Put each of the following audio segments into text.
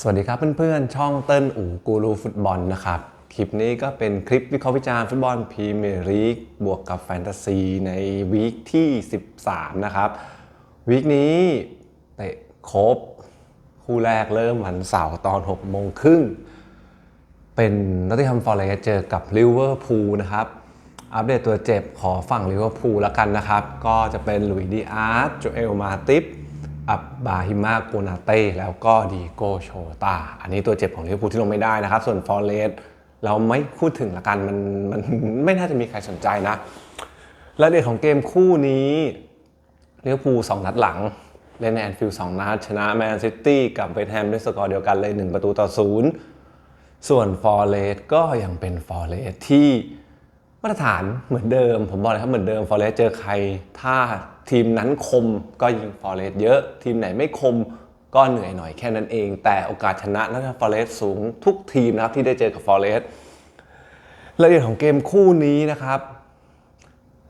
สวัสดีครับเพื่อนๆ ช่องเติ้ลอู่กูรูฟุตบอลนะครับ คลิปนี้ก็เป็นคลิปวิเคราะห์วิจารณ์ฟุตบอลพรีเมียร์ลีกบวกกับแฟนตาซีในวีคที่ 13 นะครับวีคนี้เตะครบ คู่แรกเริ่มวันเสาร์ตอน 6 โมงครึ่ง เป็นนอตติงแฮมฟอร์เรสเจอกับลิเวอร์พูลนะครับ อัปเดตตัวเจ็บขอฝั่งลิเวอร์พูลแล้วกันนะครับ ก็จะเป็นลุยดีอาร์ตโจเอลมาติฟ อับบาฮิมาโกนาเต้แล้วก็ดีโกโชตา อันนี้ตัวเจ็บของลิเวอร์พูลที่ลงไม่ได้นะครับ ส่วนฟอร์เรสเราไม่พูดถึงละกันมันมันไม่น่าจะมีใครสนใจนะรายละเอียดของเกมคู่นี้ลิเวอร์พูลสองนัดหลัง เล่นในแอนฟิลด์สองนัด ชนะแมนซิตี้กับเวสต์แฮมด้วยสกอร์เดียวกันเลย 1 ประตูต่อศูนย์ส่วนฟอร์เรสก็ยังเป็นฟอร์เรสที่มาตรฐานเหมือนเดิม ผมบอกเลยครับเหมือนเดิมฟอร์เรสเจอใครถ้า ทีมนั้นคมก็ยิงฟอร์เรสเยอะ ทีมไหนไม่คมก็เหนื่อยหน่อยแค่นั้นเอง แต่โอกาสชนะน่าจะฟอร์เรสสูงทุกทีมนะครับที่ได้เจอกับฟอร์เรสรายละเอียดของเกมคู่นี้นะครับ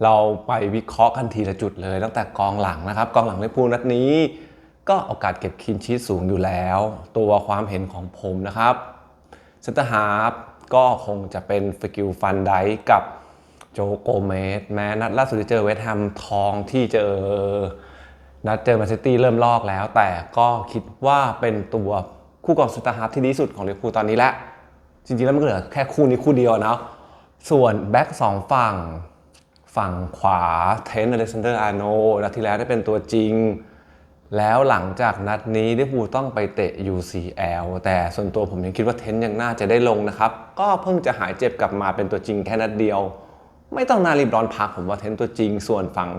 เราไปวิเคราะห์กันทีละจุดเลย ตั้งแต่กองหลังนะครับ กองหลังลิเวอร์พูลนัดนี้ ก็โอกาสเก็บคินชีสสูงอยู่แล้ว ตัวความเห็นของผมนะครับเซนเตอร์ฮาร์ฟก็คงจะเป็นฟิกิลฟันไดกับ โจโกเมสแม้นัดล่าสุดที่เจอเวสแฮมทองที่เจอ นัดเจอแมนซิตี้เริ่มลอกแล้ว แต่ก็คิดว่าเป็นตัวคู่กองเซนเตอร์ฮาร์ฟที่ดีสุดของลิเวอร์พูลตอนนี้แหละ จริงๆแล้วมันเหลือแค่คู่นี้คู่เดียวนะส่วนแบ็กสองฝั่งฝั่งขวาเทนอเลซันเดอร์อาโนนัดที่แล้วได้เป็นตัวจริง แล้วหลังจากนัดนี้ลิเวอร์พูลต้องไปเตะ UCL แต่ส่วนตัวผมยังคิดว่าเทนยังน่าจะได้ลงนะครับ ก็เพิ่งจะหายเจ็บกลับมาเป็นตัวจริงแค่นัดเดียว ไม่ต้องนารีบร้อนพักผมว่าเทนตัวจริง ส่วนฝั่ง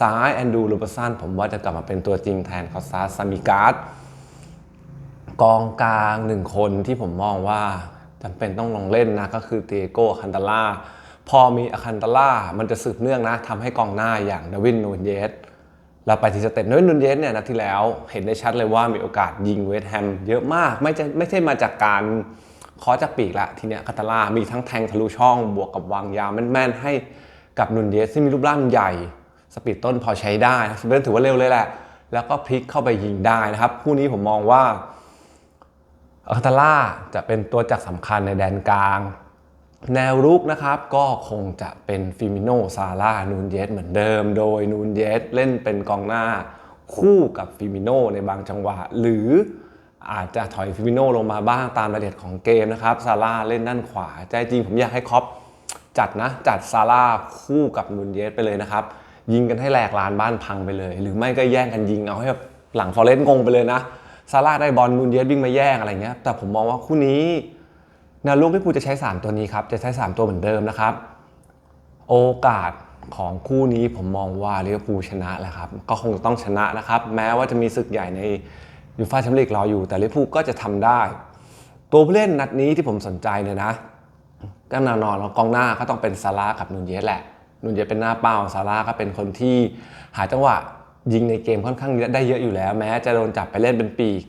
ซ้ายแอนดูลูเบอร์สันผมว่าจะกลับมาเป็นตัวจริงแทนคอสซาซามิการ์ดกองกลางหนึ่งคนที่ผมมองว่าจำเป็นต้องลงเล่นนะก็คือเตโก้คันตาล่าพอมีอคันตาล่ามันจะสืบเนื่องนะทำให้กองหน้าอย่างดาวินนูนเยสเราไปที่สเต็ปดวินนูนเยสเนี่ยนัดที่แล้วเห็นได้ชัดเลยว่ามีโอกาสยิงเวสแฮมเยอะมากไม่ใช่ไม่ใช่มาจากการ เคอจากปีกละทีเนี้ยคันตาล่ามีทั้งแทงทะลุช่องบวกกับวางยาแม่นๆให้กับนูนเยสที่มีรูปร่างใหญ่ สปีดต้นพอใช้ได้สปีดต้นถือว่าเร็วเลยแหละ แล้วก็พลิกเข้าไปยิงได้นะครับ คู่นี้ผมมองว่าอัคตาล่าจะเป็นตัวจักรสำคัญในแดนกลาง แนวรุกนะครับก็คงจะเป็นฟิมิโนซาร่านูนเยสเหมือนเดิม โดยนูนเยสเล่นเป็นกองหน้าคู่กับฟิมิโนในบางจังหวะหรือ อาจจะถอยฟิมิโนลงมาบ้างตามรายละเอียดของเกมนะครับซาร่าเล่นด้านขวา ใจจริงผมอยากให้ครอปจัดนะ จัดซาร่าคู่กับนูนเยสไปเลยนะครับ ยิงกันให้แหลกลานบ้านพังไปเลย หรือไม่ก็แย่งกันยิงเอาให้แบบหลังฟอเรสต์งงไปเลยนะซาร่าได้บอลนูนเยสวิ่งมาแย่งอะไรเงี้ยแต่ผมมองว่าคู่นี้แนวลูกที่พูจะใช้ 3 ตัวนี้ครับจะใช้ 3 ตัวเหมือนเดิมนะครับ โอกาสของคู่นี้ผมมองว่าลิเวอร์พูลชนะแหละครับก็คงต้องชนะนะครับ แม้ว่าจะมีศึกใหญ่ใน ยูฟ่าแชมเปี้ยนลีกรออยู่ แต่ลิเวอร์พูลก็จะทำได้ ตัวผู้เล่นนัดนี้ที่ผมสนใจเลยนะก็แน่นอนแล้วกองหน้าก็ต้องเป็นซาร่ากับนูนเยสแหละนูนเยสเป็นหน้าเป้าซาร่าก็เป็นคนที่หาจังหวะยิงในเกมค่อนข้างได้เยอะอยู่แล้ว แม้จะโดนจับไปเล่นเป็นปีก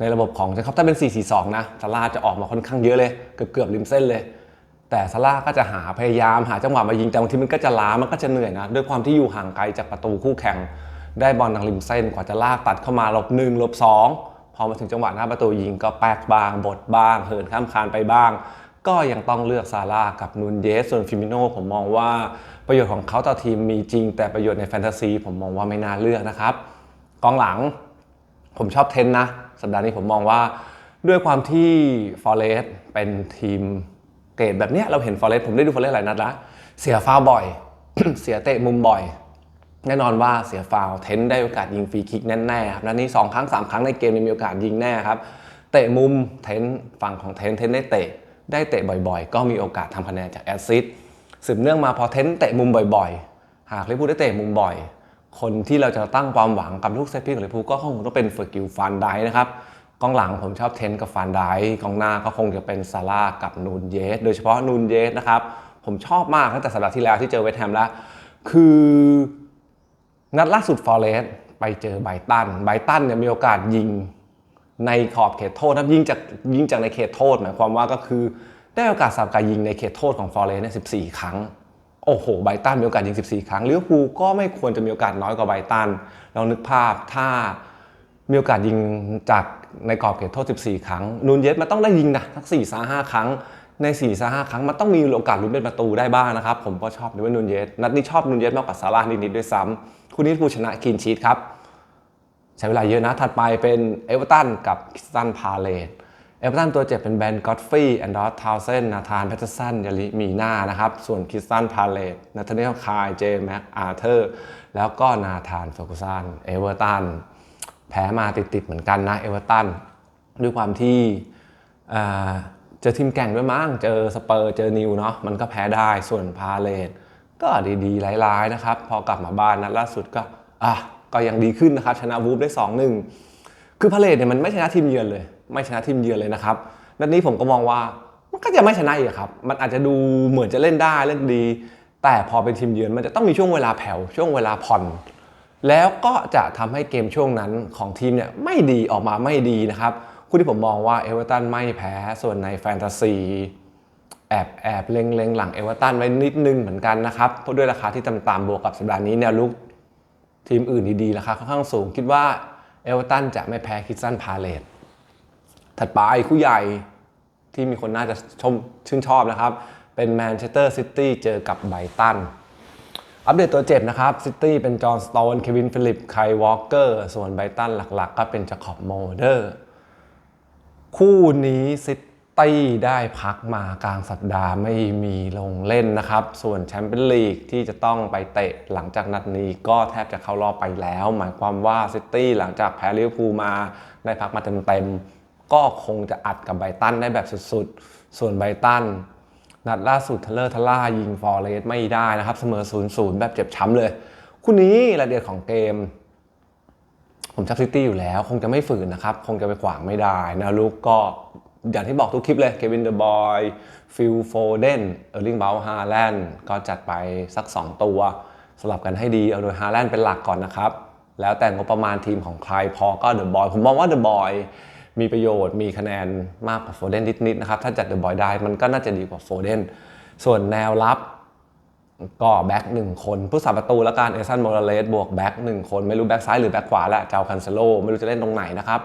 ในระบบของเชคอบถ้าเป็น 4-4-2 นะซาร่าจะออกมาค่อนข้างเยอะเลย เกือบเกือบริมเส้นเลย แต่ซาร่าก็จะหาพยายามหาจังหวะมายิงแต่บางทีมันก็จะล้ามันก็จะเหนื่อยนะ ด้วยความที่อยู่ห่างไกลจากประตูคู่แข่ง ได้บอลทางริมเส้นกว่าจะลากตัดเข้ามาลบหนึ่งลบสองพอมาถึงจังหวะหน้าประตูยิงก็แปกบาง บดบ้าง เหินข้ามคานไปบ้าง ก็ยังต้องเลือกซาร่ากับนูนเยส ส่วนฟิมิโนผมมองว่าประโยชน์ของเขาต่อทีมมีจริง แต่ประโยชน์ในแฟนตาซีผมมองว่าไม่น่าเลือกนะครับกองหลังผมชอบเทนนะ สัปดาห์นี้ผมมองว่าด้วยความที่ฟอเรสต์เป็นทีมเกรดแบบเนี้ยเราเห็นฟอเรสต์ผมได้ดูฟอเรสต์หลายนัดล้วเสียฟาวบ่อย เสียเตะมุมบ่อย แน่นอนว่าเสียฟาวเทนได้โอกาสยิงฟรีคิกแน่ๆครับนัดนี้ 2 ครั้ง 3 ครั้งในเกมมีโอกาสยิงแน่ครับ เตะมุมเทนฝั่งของเทนเทนได้เตะ ได้เตะบ่อยๆ ก็มีโอกาสทำคะแนนจากแอซซิสต์สืบเนื่องมาพอเทนเตะมุมบ่อยๆ หากลิเวอร์พูได้เตะมุมบ่อย คนที่เราจะตั้งความหวังกับลูกเซตพีของลิพูก็คงต้องเป็นเฟอร์กิลฟันไดนะครับกองหลังผมชอบเทนกับฟันไดกองหน้าก็คงจะเป็นซาร่ากับนูนเยสโดยเฉพาะนูนเยสนะครับผมชอบมากตั้งแต่สัปดาห์ที่แล้วที่เจอเวสแฮมแล้วคือ นัดล่าสุดฟอร์เรสต์ไปเจอไบตันไบตันเนี่ยมีโอกาสยิงในขอบเขตโทษนะยิงจากยิงจากในเขตโทษหมายความว่าก็คือได้โอกาสสับการยิงในเขตโทษของฟอร์เรสต์เนี่ย14ครั้ง โอ้โหไบตันมีโอกาสยิง 14 ครั้งลิเวอร์พูลก็ไม่ควรจะมีโอกาสน้อยกว่าไบตันลองนึกภาพถ้ามีโอกาสยิงจากในกรอบเขตโทษ 14 ครั้ง นูนเยสมันต้องได้ยิงนะทั้ง4 5 5ครั้ง ใน4 5 5ครั้งมันต้องมีโอกาสลุ้นเป็นประตูได้บ้างนะครับ ผมก็ชอบด้วนูนเยสนัดนี้ชอบนูนเยสมากกว่าซาร่าห์นิดๆด้วยซ้ำคู่นี้ผู้ชนะคลีนชีตครับ ใช้เวลาเยอะนะ ถัดไปเป็นเอเวอร์ตันกับคิสตันพาเลตเอเวอร์ตันตัวเจ็บเป็นแบนก็อตฟรีแอนดอร์ทาวเซนนาธานแพตเทอร์สันยาลิมีนานะครับ ส่วนคิสตันพาเลตนาธานีลคายเจแม็กอาร์เธอร์แล้วก็นาธานเฟอร์กูสันเอเวอร์ตันแพ้มาติดๆเหมือนกันนะเอเวอร์ตันด้วยความที่ เจอทีมแก่งด้วยมั้งเจอสเปอร์เจอนิวเนาะมันก็แพ้ได้ส่วนพาเลตก็ดีๆร้ายๆนะครับ พอกลับมาบ้านนัดล่าสุดก็อะก็ยังดีขึ้นนะครับ ชนะวูฟได้ 2-1 คือพาเลตเนี่ยมันไม่ชนะทีมเยือนเลย ไม่ชนะทีมเยือนเลยนะครับนัดนี้ผมก็มองว่ามันก็จะไม่ชนะอีกครับ มันอาจจะดูเหมือนจะเล่นได้เล่นดี แต่พอเป็นทีมเยือนมันจะต้องมีช่วงเวลาแผ่วช่วงเวลาผ่อน แล้วก็จะทำให้เกมช่วงนั้นของทีมเนี่ยไม่ดีออกมาไม่ดีนะครับ คู่ที่ผมมองว่าเอเวอร์ตันไม่แพ้ส่วนในแฟนตาซีแอบแอบเล็งเล็งหลังเอเวอร์ตันไว้นิดนึงเหมือนกันนะครับเพราะด้วยราคาที่ต่ำๆบวกกับสัปดาห์นี้แนวลุกทีมอื่นดีๆราคาค่อนข้างสูง คิดว่าเอเวอร์ตันจะไม่แพ้คิสตันพาเลตถัดไปคู่ใหญ่ที่มีคนน่าจะชมชื่นชอบนะครับ เป็นแมนเชสเตอร์ซิตี้เจอกับไบตัน อัปเดตตัวเจ็บนะครับซิตี้เป็นจอห์นสโตนเควินฟิลิปไคลวอลเกอร์ ส่วนไบตันหลักๆ ก็เป็นจาคอบโมเดอร์ คู่นี้ซิตี้ได้พักมากลางสัปดาห์ไม่มีลงเล่นนะครับ ส่วนแชมเปี้ยนลีกที่จะต้องไปเตะหลังจากนัดนี้ก็แทบจะเข้ารอบไปแล้ว หมายความว่าซิตี้หลังจากแพ้ลิเวอร์พูลมาได้พักมาเต็มๆ ก็คงจะอัดกับไบตันได้แบบสุดๆ ส่วนไบตันนัดล่าสุดเทเลอร์ทล่ายิงฟอร์เรสไม่ได้นะครับ เสมอ 0-0 แบบเจ็บช้ำเลย คู่นี้รายละเอียดของเกม ผมชักซิตี้อยู่แล้ว คงจะไม่ฝืนนะครับ คงจะไปขวางไม่ได้นะลูกก็อย่างที่บอกทุกคลิปเลยเควินเดอะบอยฟิลโฟเดนเออร์ลิงเบลฮาแลนด์ก็จัดไปสัก 2 ตัว สลับกันให้ดี เอาโดยฮาแลนด์เป็นหลักก่อนนะครับ แล้วแต่งบประมาณทีมของใครพอก็เดอะบอยผมมองว่าเดอะบอยมีประโยชน์มีคะแนนมากกว่าโฟเดนนิดๆนะครับ ถ้าจัดเดอะบอยได้มันก็น่าจะดีกว่าโฟเดนส่วนแนวรับ ก็แบ็กหนึ่งคนผู้สาประตูและการเอซันโมราเลสบวกแบ็กหนึ่งคน ไม่รู้แบ็กซ้ายหรือแบ็กขวาแหละเจ้าคันเซโลไม่รู้จะเล่นตรงไหนนะครับ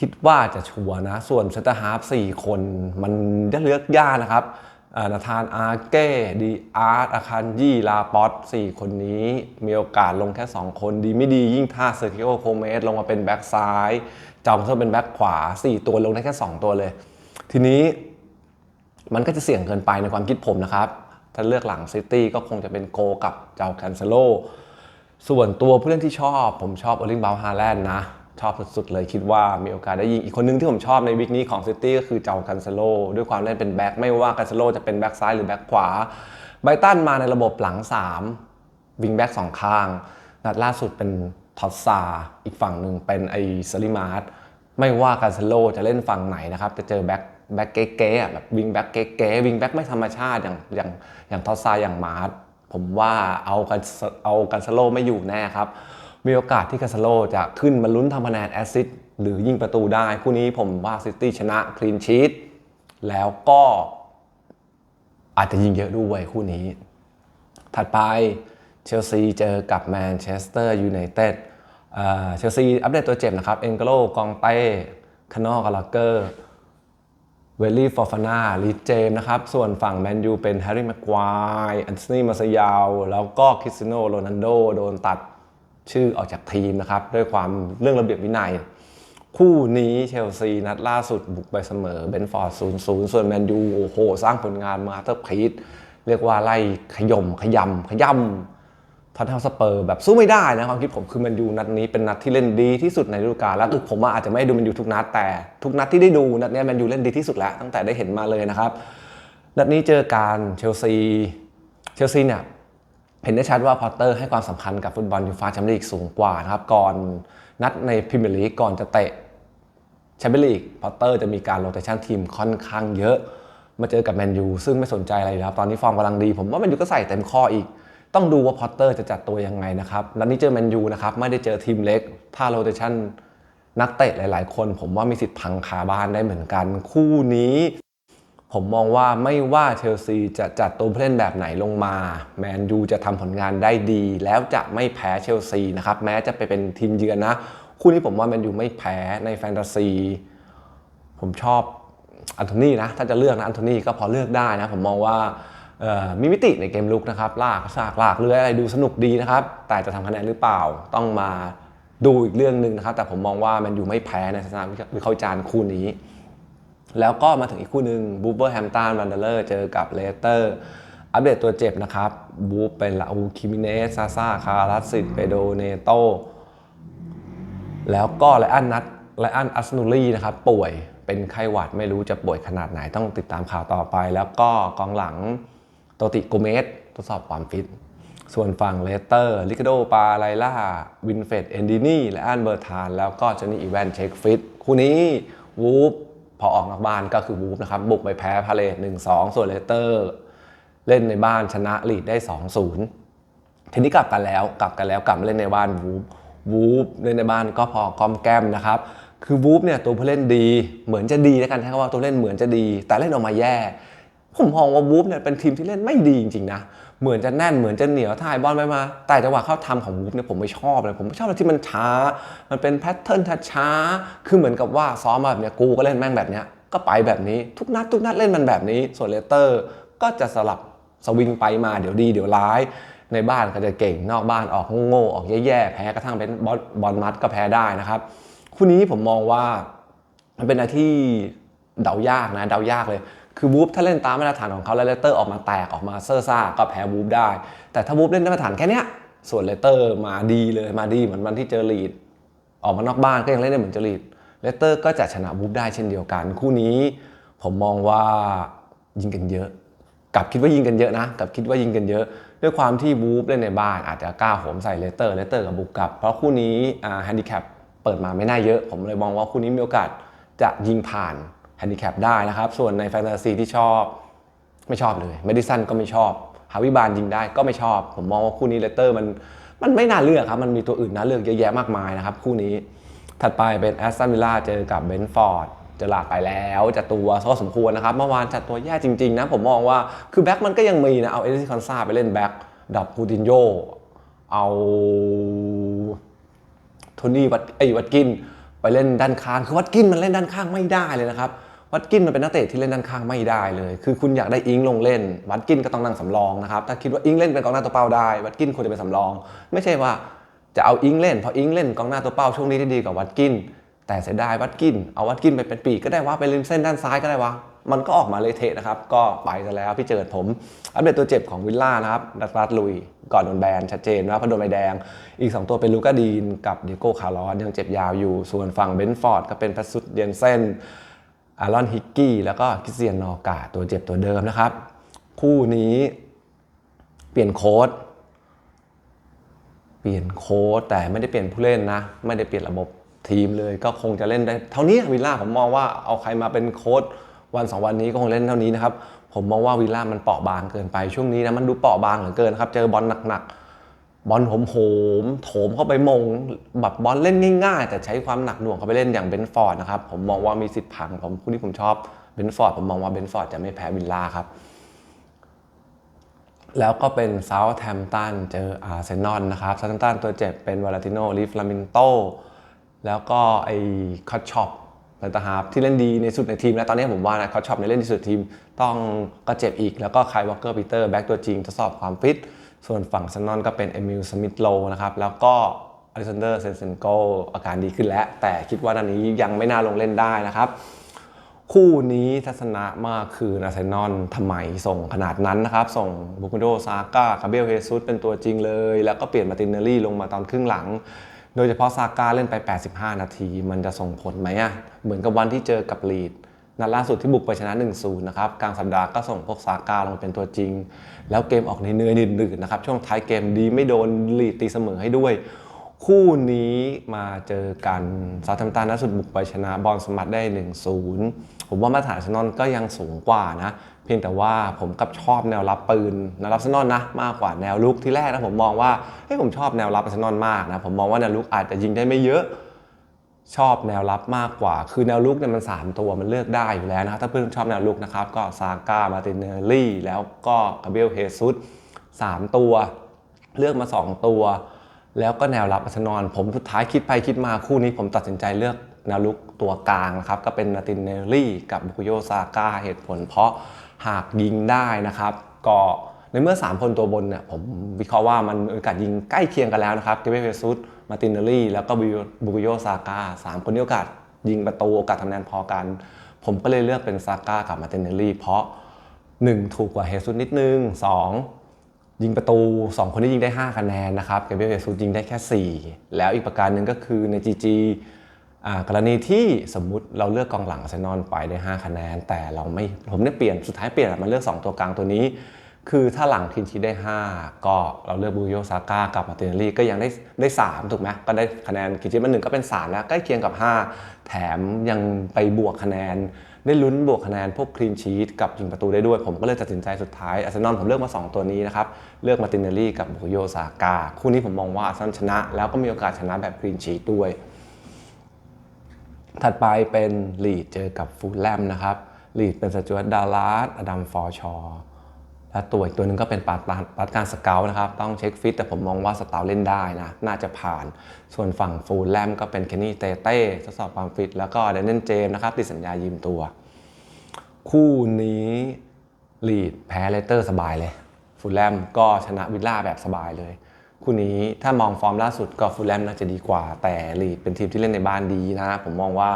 คิดว่าจะชัวนะ ส่วนเซนเตอร์ฮาร์ฟสี่คนมันเลือกยากนะครับนาธานอาร์เก้ดีอาร์ตอาคันยี่ลาปอตสี่คนนี้มีโอกาสลงแค่ 2 คนดีไม่ดียิ่งถ้าเซอร์กิโอโคเมสลงมาเป็นแบ็กซ้ายเจ้าคันเซโลเป็นแบ็กขวา 4 ตัวลงได้แค่ 2 ตัวเลย ทีนี้มันก็จะเสี่ยงเกินไปในความคิดผมนะครับ ถ้าเลือกหลังซิตี้ก็คงจะเป็นโกกับเจ้าแคนเซโลส่วนตัวผู้เล่นที่ชอบ ผมชอบเออร์ลิงบาลฮาแลนด์นะ ชอบสุดๆเลยคิดว่ามีโอกาสได้ยิงอีกคนนึงที่ผมชอบในวิกนี้ของซิตี้ก็คือเจ้าแคนเซโลด้วยความเล่นเป็นแบ็คไม่ว่าแคนเซโลจะเป็นแบ็คซ้ายหรือแบ็คขวาไบตันมาในระบบหลัง 3 วิงแบ็กสองข้าง นัดล่าสุดเป็นทอสซาอีกฝั่งหนึ่งเป็นไอซาลิมาร์ไม่ว่าการเซโลจะเล่นฝั่งไหนนะครับจะเจอแบ็ค แบ็คเก๋ๆแบบวิงแบ็คเก๋ๆวิงแบ็คไม่ธรรมชาติอย่างอย่างอย่างทอสซาอย่างมาร์ทผมว่าเอากันเอากันเซโลไม่อยู่แน่ครับ มีโอกาสที่คาสโลจะขึ้นมาลุ้นทำคะแนนแอสซิสหรือยิงประตูได้ คู่นี้ผมว่าซิตี้ชนะคลีนชีตแล้วก็อาจจะยิงเยอะด้วยคู่นี้ ถัดไปเชลซีเจอกับแมนเชสเตอร์ยูไนเต็ดเชลซีอัปเดตตัวเจ็บนะครับ เอ็นโกโลกองเต้คานอกาลาเกอร์ เวลลี่ฟอร์ฟาน่าลีเจมนะครับ ส่วนฝั่งแมนยูเป็นแฮร์รี่แม็กควายอันโทนีมาซายาว แล้วก็คริสตียโนโรนัลโดโดนตัดชื่อออกจากทีมนะครับ ด้วยความเรื่องระเบียบวินัย คู่นี้เชลซีนัดล่าสุดบุกไปเสมอเบนฟอร์ด0-0ส่วนแมนยูโอ้โห สร้างผลงานมาเตอร์พีทเรียกว่าไล่ขย่มขยำขย่ำ ทันเทลสเปอร์แบบสู้ไม่ได้นะความคิดผมคือแมนยูนัดนี้เป็นนัดที่เล่นดีที่สุดในฤดูกาลแล้วคือผมว่าอาจจะไม่ด้ดูแมนยูทุกนัดแต่ทุกนัดที่ได้ดูนัดนี้แมนยูเล่นดีที่สุดแล้วตั้งแต่ได้เห็นมาเลยนะครับนัดนี้เจอการเชลซีเชลซีเนี่ยเห็นได้ชัดว่าพอตเตอร์ให้ความสำคัญกับฟุตบอลยูฟ่าแชมเปี้ยนลีกสูงกว่านะครับก่อนนัดในพรีเมียร์ลีกก่อนจะเตะแชมเปี้ยนลีกพอตเตอร์จะมีการโรเตชันทีมค่อนข้างเยอะ มาเจอกับแมนยูซึ่งไม่สนใจอะไรแล้วตอนนี้ฟอร์มกำลังดี ผมว่าแมนยูก็ใส่เต็มข้ออีก ต้องดูว่าพอตเตอร์จะจัดตัวยังไงนะครับ แล้วนี้เจอแมนยูนะครับ ไม่ได้เจอทีมเล็ก ถ้าโรเตชันนักเตะหลาย ๆ คน ผมว่ามีสิทธิ์พังคาบ้านได้เหมือนกัน คู่นี้ ผมมองว่าไม่ว่าเชลซีจะจัดตัวผู้เล่นแบบไหนลงมา แมนยูจะทำผลงานได้ดี แล้วจะไม่แพ้เชลซีนะครับ แม้จะไปเป็นทีมเยือนนะ คู่นี้ผมว่าแมนยูไม่แพ้ในแฟนตาซี ผมชอบอันโทนีนะ ถ้าจะเลือกนะอันโทนีก็พอเลือกได้นะ ผมมองว่า มีมิติในเกมลุกนะครับลากซากลากเลื้อยอะไรดูสนุกดีนะครับ แต่จะทำคะแนนหรือเปล่าต้องมาดูอีกเรื่องหนึ่งนะครับ แต่ผมมองว่าแมนยูไม่แพ้ในสนามวิเคราะห์จารณ์คู่นี้ แล้วก็มาถึงอีกคู่หนึ่งบูเบอร์แฮมตันวันเดอร์เจอกับเลสเตอร์ อัปเดตตัวเจ็บนะครับ บูเป็นลาอูคิมิเนสซาซาคารัสซิตเปโดเนโตแล้วก็ไลอันนัทไลอันอัสนูรีนะครับ ป่วยเป็นไข้หวัดไม่รู้จะป่วยขนาดไหนต้องติดตามข่าวต่อไป แล้วก็กองหลัง โตติโกเมสทดสอบความฟิต ส่วนฝั่งเลสเตอร์ ลิคาโดปาไลล่า วินเฟดเอนดินีและอันเบอร์ทาน แล้วก็จอนี่อีแวนเช็คฟิต คู่นี้วูฟพอออกนอกบ้านก็คือวูฟนะครับ บุกไปแพ้พาเลต1-2ส่วนเลสเตอร์ เล่นในบ้านชนะลีดได้2-0ทีนี้กลับกันแล้วกลับกันแล้วกลับมาเล่นในบ้านวูฟวูฟเล่นในบ้านก็พอกอมแกมนะครับคือวูฟเนี่ยตัวผู้เล่นดี เหมือนจะดีแล้วกันใช้คำว่าตัวเล่นเหมือนจะดี แต่เล่นออกมาแย่ ผมมองว่าวูฟเนี่ยเป็นทีมที่เล่นไม่ดีจริงๆนะ เหมือนจะแน่นเหมือนจะเหนียวถ่ายบอลไปมา แต่จังหวะเข้าทำของวูฟเนี่ยผมไม่ชอบเลย ผมไม่ชอบอะไรที่มันช้า มันเป็นแพทเทิร์นช้าๆคือเหมือนกับว่าซ้อมมาแบบเนี้ยกูก็เล่นแม่งแบบเนี้ยก็ไปแบบนี้ทุกนัดทุกนัดเล่นมันแบบนี้ส่วนเลเตอร์ ก็จะสลับสวิงไปมาเดี๋ยวดีเดี๋ยวร้าย ในบ้านก็จะเก่งนอกบ้านออกโง่ออกแย่ๆแพ้กระทั่งเป็นบอลบอลมัดก็แพ้ได้นะครับคู่นี้ผมมองว่ามันเป็นอะไรที่เดายากนะเดายากเลย คือวูฟถ้าเล่นตามมาตรฐานของเขาแล้วเลเตอร์ออกมาแตกออกมาเซอร์ซ่าก็แพ้วูฟได้ แต่ถ้าวูฟเล่นมาตรฐานแค่เนี้ยส่วนเลเตอร์มาดีเลยมาดีเหมือนวันที่เจอลีด ออกมานอกบ้านก็ยังเล่นได้เหมือนเจอลีดเลสเตอร์ก็จะชนะวูฟได้เช่นเดียวกัน คู่นี้ผมมองว่ายิงกันเยอะ กับคิดว่ายิงกันเยอะนะ กับคิดว่ายิงกันเยอะ ด้วยความที่บูฟเล่นในบ้านอาจจะกล้าโหมใส่เลสเตอร์เลสเตอร์กับบุกกลับ เพราะคู่นี้อ่าแฮนดิแคปเปิดมาไม่น่าเยอะ ผมเลยมองว่าคู่นี้มีโอกาสจะยิงผ่าน แฮนดิแคปได้นะครับ ส่วนในแฟนตาซีที่ชอบไม่ชอบเลยเมดิสันก็ไม่ชอบ ฮาวิบานยิงได้ก็ไม่ชอบ ผมมองว่าคู่นี้เลสเตอร์มันมันไม่น่าเลือกครับ มันมีตัวอื่นน่าเลือกเยอะแยะมากมายนะครับ คู่นี้ถัดไปเป็นแอสตันวิลล่าเจอกับเบนฟอร์ดจอหลาดไปแล้วจัดตัวก็สมควรนะครับ เมื่อวานจัดตัวแย่จริง ๆ นะ ผมมองว่าคือแบ็คมันก็ยังมีนะ เอาเอลิสคอนซาไปเล่นแบ็คดับคูตินโยเอาโทนี่วัดไอ้วัดกินไปเล่นด้านข้าง คือวัดกินมันเล่นด้านข้างไม่ได้เลยนะครับ วัดกินมันเป็นนักเตะที่เล่นด้านข้างไม่ได้เลย คือคุณอยากได้อิงลงเล่น วัดกินก็ต้องนั่งสำรองนะครับ ถ้าคิดว่าอิงเล่นเป็นกองหน้าตัวเป้าได้ วัดกินควรจะเป็นสำรอง ไม่ใช่ว่าจะเอาอิงเล่นพออิงเล่นกองหน้าตัวเป้าช่วงนี้ได้ดีกว่าวัดกิน แต่เสียดายวัดกิน เอาวัดกินไปเป็นปีกก็ได้วะไปริมเส้นด้านซ้ายก็ได้วะมันก็ออกมาเละเทะนะครับ ก็ไปซะแล้วพี่เจิดผม อัปเดตตัวเจ็บของวิลล่านะครับดักรัสลุย ก่อนโดนแบนชัดเจนนะเพราะโดนใบแดง อีก 2 ตัวเป็นลูกาดีนกับเดโก้คาร์ลอสยังเจ็บยาวอยู่ ส่วนฝั่งเบนฟอร์ดก็เป็นพัสซุดเยนเซน อารอนฮิกกี้แล้วก็คริสเตียนนอกาตัวเจ็บตัวเดิมนะครับ คู่นี้เปลี่ยนโค้ดเปลี่ยนโค้ดแต่ไม่ได้เปลี่ยนผู้เล่นนะ ไม่ได้เปลี่ยนระบบทีมเลยก็คงจะเล่นได้เท่านี้วิลล่าผมมองว่าเอาใครมาเป็นโค้ดวันสองวันนี้ก็คงเล่นเท่านี้นะครับผมมองว่าวิลล่ามันเปราะบางเกินไปช่วงนี้นะมันดูเปราะบางเหลือเกินครับเจอบอลหนักๆ บอลโหมโหมโถมเข้าไปมงแบบบอลเล่นง่ายๆ แต่ใช้ความหนักหน่วงเข้าไปเล่นอย่างเบนฟอร์ดนะครับผมมองว่ามีสิทธิ์พังผมคู่ที่ผมชอบเบนฟอร์ดผมมองว่าเบนฟอร์ดจะไม่แพ้วิลล่าครับ แล้วก็เป็นเซาท์แ m มตันเจออาร์เซนอลนะครับเซาท์แ m มตันตัวเจ็บเป็นวาลาติโนลิฟลามินโตแล้วก็ไอ้คอตช็อปเลนตาฮาร์ที่เล่นดีในสุดในทีมแล้วตอนนี้ผมว่านะคอตช็อปในเล่นดีสุดทีม ต้องก็เจ็บอีกแล้วก็ไคลวอลเกอร์ปีเตอร์แบ็กตัวจริงทดสอบความฟิต ส่วนฝั่งเซนนอนก็เป็นเอมิลสมิธโลนะครับ แล้วก็อลิซานเดอร์เซนเซนโกอาการดีขึ้นแล้ว แต่คิดว่าตอนนี้ยังไม่น่าลงเล่นได้นะครับ คู่นี้ทัศนะมากคืออาร์เซนอลทำไมส่งขนาดนั้นนะครับ ส่งบุกโดซาก้าคาเบลเฮซุสเป็นตัวจริงเลย แล้วก็เปลี่ยนมาตินเนอรี่ลงมาตอนครึ่งหลัง โดยเฉพาะซาก้าเล่นไป 85 นาที มันจะส่งผลไหมอะเหมือนกับวันที่เจอกับลีด นัดล่าสุดที่บุกไปชนะ 1-0 นะครับ กลางสัปดาห์ก็ส่งพวกซาก้าลงมาเป็นตัวจริง แล้วเกมออกเหนื่อยๆดื่นๆนะครับ ช่วงท้ายเกมดีไม่โดนลีดตีเสมอให้ด้วย คู่นี้มาเจอกันซาทัมตันนัดสุดบุกไปชนะบอลสมัตได้ 1-0 ผมว่ามาตรฐานอาร์เซนอลก็ยังสูงกว่านะ เพียงแต่ว่าผมกับชอบแนวรับปืนแนวรับอาร์เซนอลนะ มากกว่าแนวลุกที่แรกนะผมมองว่าเฮ้ยผมชอบแนวรับอาร์เซนอลมากนะผมมองว่าแนวลุกอาจจะยิงได้ไม่เยอะ ชอบแนวรับมากกว่า คือแนวลุกเนี่ยมัน 3 ตัวมันเลือกได้อยู่แล้วนะครับถ้าเพื่อนชอบแนวลุกนะครับ ก็ซาก้ามาตินเนลลี่แล้วก็กาเบลเฮซุส3ตัว เลือกมา 2 ตัว แล้วก็แนวรับอาร์เซนอลผมสุดท้ายคิดไปคิดมาคู่นี้ผมตัดสินใจเลือกแนวลุกตัวกลางนะครับ ก็เป็นนาตินเนลลี่กับบุคุโยซาก้าเหตุผล เพราะหากยิงได้นะครับก็ในเมื่อ 3 คนตัวบนเนี่ยผมวิเคราะห์ว่ามันโอกาสยิงใกล้เคียงกันแล้วนะครับเกเบลเฟซุส มาตินเนลลี่ แล้วก็บุคุโยซาก้าสามคนนี้โอกาส ยิงประตูโอกาสทำคะแนนพอกัน ผมก็เลยเลือกเป็นซาก้ากับมาตินเนลลี่ เพราะ 1 ถูกกว่าเฮซุสนิดนึง 2 ยิงประตู 2 คนที่ยิงได้ 5 คะแนนนะครับเกเบรียลเฮซุสยิงได้แค่ 4 แล้วอีกประการหนึ่งก็คือใน GG กรณีที่สมมุติเราเลือกกองหลังอาร์เซนอลไปได้ 5 คะแนน แต่เราไม่ผมเนี่ยเปลี่ยนสุดท้ายเปลี่ยนมาเลือก 2 ตัวกลางตัวนี้ คือถ้าหลังทีนชีได้ 5 ก็เราเลือกบูโยซาก้ากับมาตินเนลี่ก็ยังได้ได้3ถูกไหมก็ได้คะแนนกินชีมันหนึ่งก็เป็น 3 แล้วใกล้เคียงกับ 5 แถมยังไปบวกคะแนน ได้ลุ้นบวกคะแนนพวกคลีนชีตกับยิงประตูได้ด้วย ผมก็เลยตัดสินใจสุดท้ายอาร์เซนอลผมเลือกมา 2 ตัวนี้นะครับ เลือกมาตินเนลี่กับบุโยซาก้าคู่นี้ผมมองว่าอาร์เซนอลชนะ แล้วก็มีโอกาสชนะแบบคลีนชีตด้วย ถัดไปเป็นลีดเจอกับฟูลแลมนะครับลีดเป็นสจวตดาลาสอดัมฟอร์ชอร์ และตัวอีกตัวหนึ่งก็เป็นปาร์ตปาร์ตการสเกลนะครับ ต้องเช็คฟิตแต่ผมมองว่าสตาร์เล่นได้นะ น่าจะผ่าน ส่วนฝั่งฟูลแลมก็เป็นเคนนี่เตเต้ทดสอบความฟิต แล้วก็เดนเนนเจมนะครับติดสัญญายืมตัว คู่นี้ลีดแพ้เลสเตอร์สบายเลยฟูลแลมก็ชนะวิลล่าแบบสบายเลย คู่นี้ถ้ามองฟอร์มล่าสุดก็ฟูลแลมน่าจะดีกว่า แต่ลีดเป็นทีมที่เล่นในบ้านดีนะ ผมมองว่า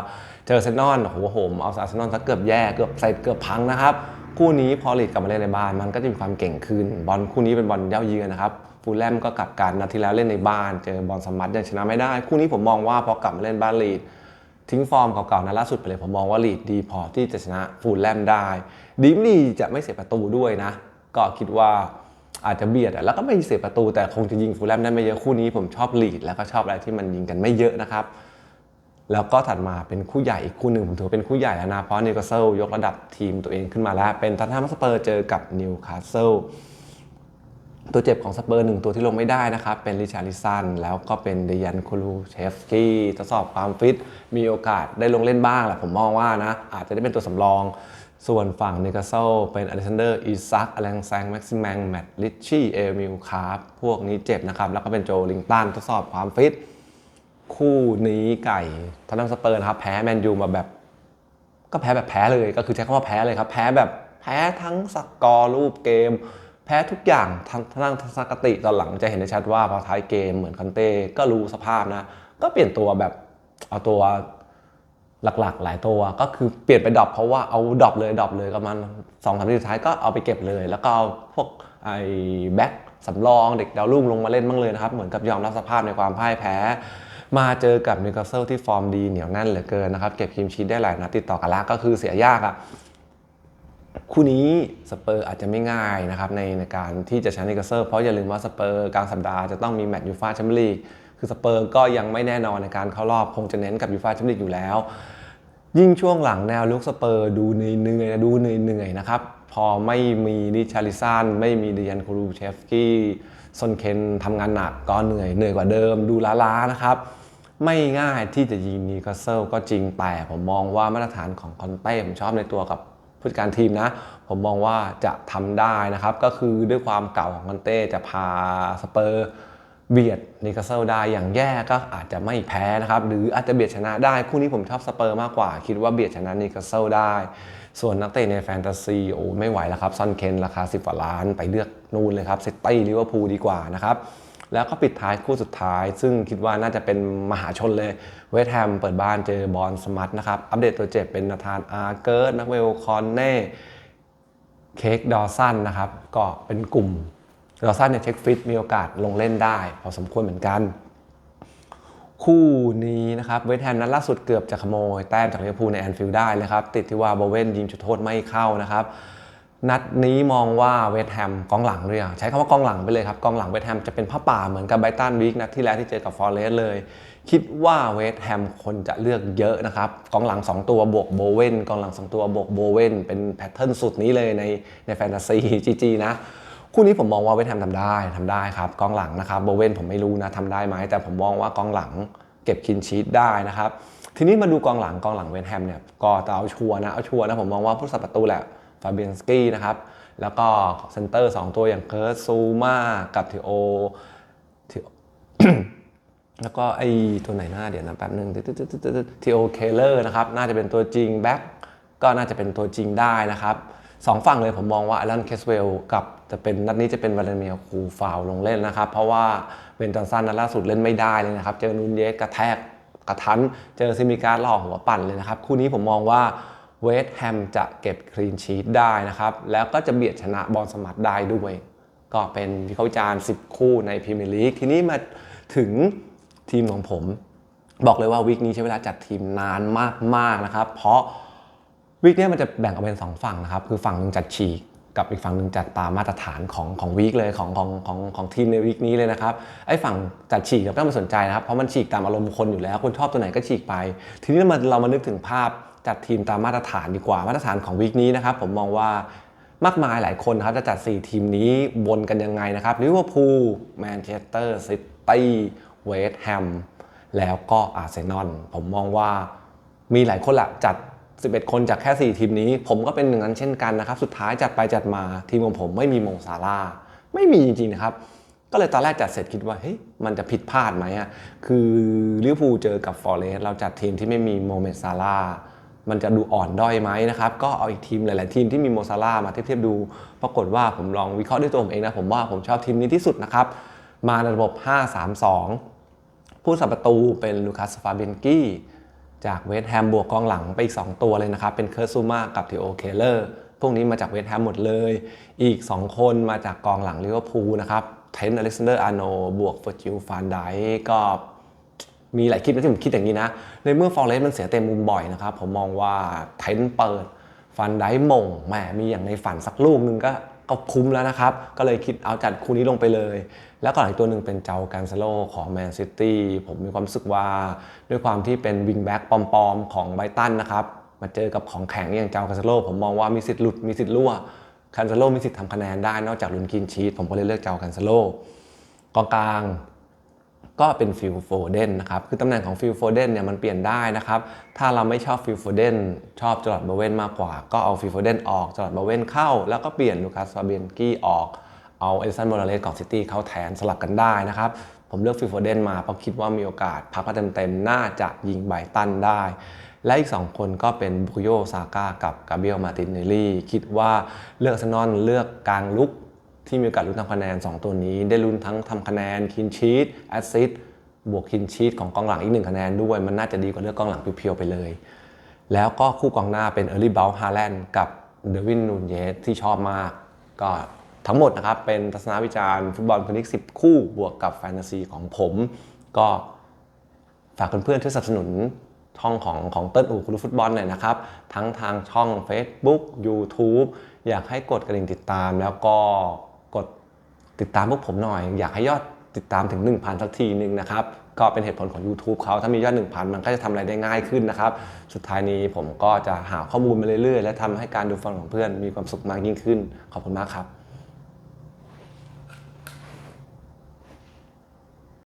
เจอเซนนอนโอ้โหโหมเอาอาร์เซนอลซะเกือบแย่เกือบใส่เกือบพังนะครับ คู่นี้พอลีดกลับมาเล่นในบ้าน มันก็จะมีความเก่งขึ้น บอลคู่นี้เป็นบอลเย้าเยือนนะครับฟูลแลมก็กลับกันนาที่แล้วเล่นในบ้าน เจอบอลสมัตยังชนะไม่ได้ คู่นี้ผมมองว่าพอกลับมาเล่นบ้านลีดทิ้งฟอร์มเก่าๆนะล่าสุดไปเลยผมมองว่าลีดดีพอที่จะชนะฟูลแลมได้ดีมลีจะไม่เสียประตูด้วยนะ ก็คิดว่าอาจจะเบียดแล้วก็ไม่เสียประตูแต่คงจะยิงฟูลแลมได้ไม่เยอะคู่นี้ผมชอบลีดแล้วก็ชอบอะไรที่มันยิงกันไม่เยอะนะครับ แล้วก็ถัดมาเป็นคู่ใหญ่อีกคู่หนึ่งผมถือเป็นคู่ใหญ่แล้วนะเพราะนิวคาสเซิลยกระดับทีมตัวเองขึ้นมาแล้ว เป็นทัตแนมสเปอร์เจอกับนิวคาสเซิลตัวเจ็บของสเปอร์หนึ่งตัวที่ลงไม่ได้นะครับ เป็นริชาริสันแล้วก็เป็นเดยันคูลูเชฟสกี้ทดสอบความฟิต มีโอกาสได้ลงเล่นบ้างแหละผมมองว่านะ อาจจะได้เป็นตัวสำรอง ส่วนฝั่งนิวคาสเซิลเป็นอเล็กซานเดอร์อีซักอลังแซงแม็กซิแมงแมตต์ลิชชี่เอมิลคาร์พวกนี้เจ็บนะครับ แล้วก็เป็นโจลิงตันทดสอบความฟิต คู่นี้ไก่ทอนนัมสเปอร์นะครับแพ้แมนยูมาแบบ ก็แพ้แบบแพ้เลยก็คือใช้คำว่าแพ้เลยครับ แพ้แบบแพ้ทั้งสกอร์รูปเกม แพ้ทุกอย่างทั้งทั้งทัศนคติตอนหลังจะเห็นได้ชัดว่าพอท้ายเกมเหมือนคันเต้ก็รู้สภาพนะ ก็เปลี่ยนตัวแบบเอาตัวหลักๆ หลายตัวก็คือเปลี่ยนไปดรอปเพราะว่าเอาดรอปเลยดรอปเลยก็มันสองสามทีสุดท้ายก็เอาไปเก็บเลย แล้วก็เอาพวกไอ้แบ็คสำรองเด็กดาวรุ่งลงมาเล่นบ้างเลยนะครับ เหมือนกับยอมรับสภาพในความพ่ายแพ้ มาเจอกับนิวคาสเซิลที่ฟอร์มดีเหนียวแน่นเหลือเกินนะครับ เก็บคิมชีตได้หลายนัดติดต่อกันแล้วก็คือเสียยากอะคู่นี้สเปอร์อาจจะไม่ง่ายนะครับในในการที่จะชนะนิวคาสเซิลเพราะอย่าลืมว่าสเปอร์กลางสัปดาห์จะต้องมีแมตช์ยูฟ่าแชมเปี้ยนลีกคือสเปอร์ก็ยังไม่แน่นอนในการเข้ารอบคงจะเน้นกับยูฟ่าแชมเปี้ยนลีกอยู่แล้ว ยิ่งช่วงหลังแนวลุกสเปอร์ดูเหนื่อยๆดูเหนื่อยๆนะครับพอไม่มีดิชาริซันไม่มีเดียนคูรูเชฟสกี้ ซอนเคนทำงานหนักก็เหนื่อยเหนื่อยกว่าเดิมดูล้าๆนะครับ ไม่ง่ายที่จะยิงนิวคาสเซิลก็จริงแต่ผมมองว่ามาตรฐานของคอนเต้ผมชอบในตัวกับผู้จัดการทีมนะ ผมมองว่าจะทำได้นะครับ ก็คือด้วยความเก่าของคอนเต้จะพาสเปอร์เบียดนิคาเซิลได้อย่างแย่ก็อาจจะไม่แพ้นะครับ หรืออาจจะเบียดชนะได้ คู่นี้ผมชอบสเปอร์มากกว่า คิดว่าเบียดชนะนิคาเซิลได้ ส่วนนักเตะในแฟนตาซีโอ้ไม่ไหวแล้วครับซอนเคนราคา 10กว่าล้านไปเลือก นู่นเลยครับ ซิตี้ลิเวอร์พูลดีกว่านะครับแล้วก็ปิดท้ายคู่สุดท้าย ซึ่งคิดว่าน่าจะเป็นมหาชนเลย เวสแฮมเปิดบ้านเจอบอลสมัตนะครับ อัปเดตตัวเจ็บเป็นนาธานอาร์เกิร์ตนักเวลคอนเน่เค้กดอสันนะครับ ก็เป็นกลุ่มดอสันเนี่ยเช็คฟิตมีโอกาสลงเล่นได้ พอสมควรเหมือนกัน คู่นี้นะครับเวสแฮมนัดล่าสุดเกือบจะขโมย แต้มจากลิเวอร์พูลในแอนฟิลด์ได้เลยครับ ติดที่ว่าโบเวนยิงจุดโทษไม่เข้านะครับ นัดนี้มองว่าเวสแฮมกองหลังด้วยอะใช้คำว่ากองหลังไปเลยครับกองหลังเวสแฮมจะเป็นผ้าป่าเหมือนกับไบตันวีคนัดที่แล้วที่เจอกับฟอร์เรสเลย คิดว่าเวสแฮมคนจะเลือกเยอะนะครับกองหลัง 2 ตัวบวกโบเวนกองหลัง 2 ตัวบวกโบเวนเป็นแพทเทิร์นสุดนี้เลยในในแฟนตาซีจีจีนะคู่นี้ผมมองว่าเวสแฮมทำได้ทำได้ครับกองหลังนะครับโบเวนผมไม่รู้นะทำได้ไหมแต่ผมมองว่ากองหลังเก็บคินชีตได้นะครับทีนี้มาดูกองหลังกองหลังเวสแฮมเนี่ยก็จะเอาชัวร์นะเอาชัวร์นะผมมองว่าผู้สับประตูแหละ ฟาเบียนสกี้นะครับแล้วก็เซนเตอร์ 2 ตัวอย่างเคิร์ตซูมากับทิโอทิโอแล้วก็ไอ้ตัวไหนหน้าเดี๋ยวนะแป๊บหนึ่งทีโอเคเลอร์นะครับน่าจะเป็นตัวจริงแบ็กก็น่าจะเป็นตัวจริงได้นะครับสองฝั่งเลยผมมองว่าอลันเคสเวลกับจะเป็นนัดนี้จะเป็นวาเลเมียคูฟาวลงเล่นนะครับ เพราะว่าเบนจอนสันนัดล่าสุดเล่นไม่ได้เลยนะครับ เจอนูนเยสกระแทกกระทัน เจอซิมิการ์ล่อหัวปั่นเลยนะครับ คู่นี้ผมมองว่า เวสต์แฮมจะเก็บคลีนชีตได้นะครับ แล้วก็จะเบียดชนะบอลสมัตได้ด้วย ก็เป็นวิเคราะห์จารณ์10 คู่ในพรีเมียร์ลีกทีนี้มาถึงทีมของผม บอกเลยว่าวีคนี้ใช้เวลาจัดทีมนานมากๆนะครับ เพราะวีคนี้มันจะแบ่งออกเป็นสองฝั่งนะครับ คือฝั่งหนึ่งจัดฉีกกับอีกฝั่งหนึ่งจัดตามมาตรฐานของของวีคเลยของของของของทีมในวีคนี้เลยนะครับไอ้ฝั่งจัดฉีกเราไม่ต้องมาสนใจนะครับเพราะมันฉีกตามอารมณ์คนอยู่แล้วคนชอบตัวไหนก็ฉีกไป ทีนี้เรามาเรามานึกถึงภาพ จัดทีมตามมาตรฐานดีกว่ามาตรฐานของวีคนี้นะครับผมมองว่ามากมายหลายคนครับจะจัด 4 ทีมนี้วนกันยังไงนะครับลิเวอร์พูลแมนเชสเตอร์ซิตี้เวสต์แฮมแล้วก็อาร์เซนอลผมมองว่ามีหลายคนละจัด 11 คนจากแค่ 4 ทีมนี้ ผมก็เป็นหนึ่งนั้นเช่นกันนะครับ สุดท้ายจัดไปจัดมาทีมของผมไม่มีโมงซาร่าไม่มีจริงๆนะครับ ก็เลยตอนแรกจัดเสร็จคิดว่าเฮ้ยมันจะผิดพลาดไหมอะคือลิเวอร์พูลเจอกับฟอร์เรสต์เราจัดทีมที่ไม่มีโมเมนต์ซาร่า มันจะดูอ่อนด้อยไหมนะครับ ก็เอาอีกทีมหลาย ๆ ทีมที่มีโมซาร่ามาเทียบๆดู ปรากฏว่าผมลองวิเคราะห์ด้วยตัวผมเองนะ ผมว่าผมชอบทีมนี้ที่สุดนะครับ มาในระบบ 5-3-2 ผู้สับประตูเป็นลูคัสฟาเบนกี้จากเวสต์แฮมบวกกองหลังไปอีก 2 ตัวเลยนะครับ เป็นเคิร์ซูมากับทีโอเคเลอร์ พวกนี้มาจากเวสต์แฮมหมดเลย อีก 2 คนมาจากกองหลังลิเวอร์พูลนะครับ เทนอเล็กซานเดอร์อาร์โนบวกเฟอร์จิลฟานไดก็ มีหลายคลิปนะที่ผมคิดอย่างนี้นะ ในเมื่อฟอร์เรสต์มันเสียเต็มมุมบ่อยนะครับ ผมมองว่าเทนเปิด ฟันได้มงแหมมีอย่างในฝันสักลูกหนึงก็ก็คุ้มแล้วนะครับ ก็เลยคิดเอาจัดคู่นี้ลงไปเลย แล้วก็อีกตัวหนึ่งเป็นเจ้าการซาโลของแมนซิตี้ผมมีความรู้สึกว่าด้วยความที่เป็นวิงแบ็กปลอมๆ ของไบรตันนะครับมาเจอกับของแข็งอย่างเจ้าการซาโลผมมองว่ามีสิทธิ์หลุดมีสิทธิ์รั่วคานซาโลมีสิทธิ์ทำคะแนนได้นอกจากลุนกินชีตผมก็เลยเลือกเจ้าการซาโลกองกลาง ก็เป็นฟิลโฟเดนนะครับ คือตำแหน่งของฟิลโฟเดนเนี่ยมันเปลี่ยนได้นะครับ ถ้าเราไม่ชอบฟิลโฟเดนชอบจอร์ดบาเวนมากกว่า ก็เอาฟิลโฟเดนออกจอร์ดบาเวนเข้า แล้วก็เปลี่ยนลูคัสฟาเบียนกี้ออกเอาเอลิสันโมราเลสของซิตี้เข้าแทนสลับกันได้นะครับ ผมเลือกฟิลโฟเดนมาเพราะคิดว่ามีโอกาสพักเต็มๆน่าจะยิงไบตันได้ และอีก 2 คนก็เป็นบุโยซาก้ากับกาเบียลมาตินเนลลี่คิดว่าเลือกซนอนเลือกกลางลุก ที่มีโอกาสลุ้นทำคะแนน 2 ตัวนี้ ได้ลุ้นทั้งทำคะแนนคินชีตแอสซิสบวกคินชีตของกองหลังอีกหนึ่งคะแนนด้วย มันน่าจะดีกว่าเลือกกองหลังเพียวๆไปเลย แล้วก็คู่กองหน้าเป็นเออร์ลี่เบลฮาแลนด์กับเดวินนูนเยสที่ชอบมาก ก็ทั้งหมดนะครับ เป็นทัศนวิจารณ์ฟุตบอลพลิก10 คู่บวกกับแฟนตาซีของผม ก็ฝากเพื่อนๆช่วยสนับสนุนช่องของของเติ้ลอู่คุณฟุตบอลหน่อยนะครับ ทั้งทางช่อง Facebook YouTube อยากให้กดกระดิ่งติดตามแล้วก็ กดติดตามพวกผมหน่อย อยากให้ยอดติดตามถึง 1,000 สักทีหนึ่งนะครับ ก็เป็นเหตุผลของ YouTube เขาถ้ามียอด 1,000 มันก็จะทำอะไรได้ง่ายขึ้นนะครับ สุดท้ายนี้ผมก็จะหาข้อมูลมาเรื่อยๆ และทำให้การดูฟังของเพื่อนมีความสุขมากยิ่งขึ้น ขอบคุณมากครับ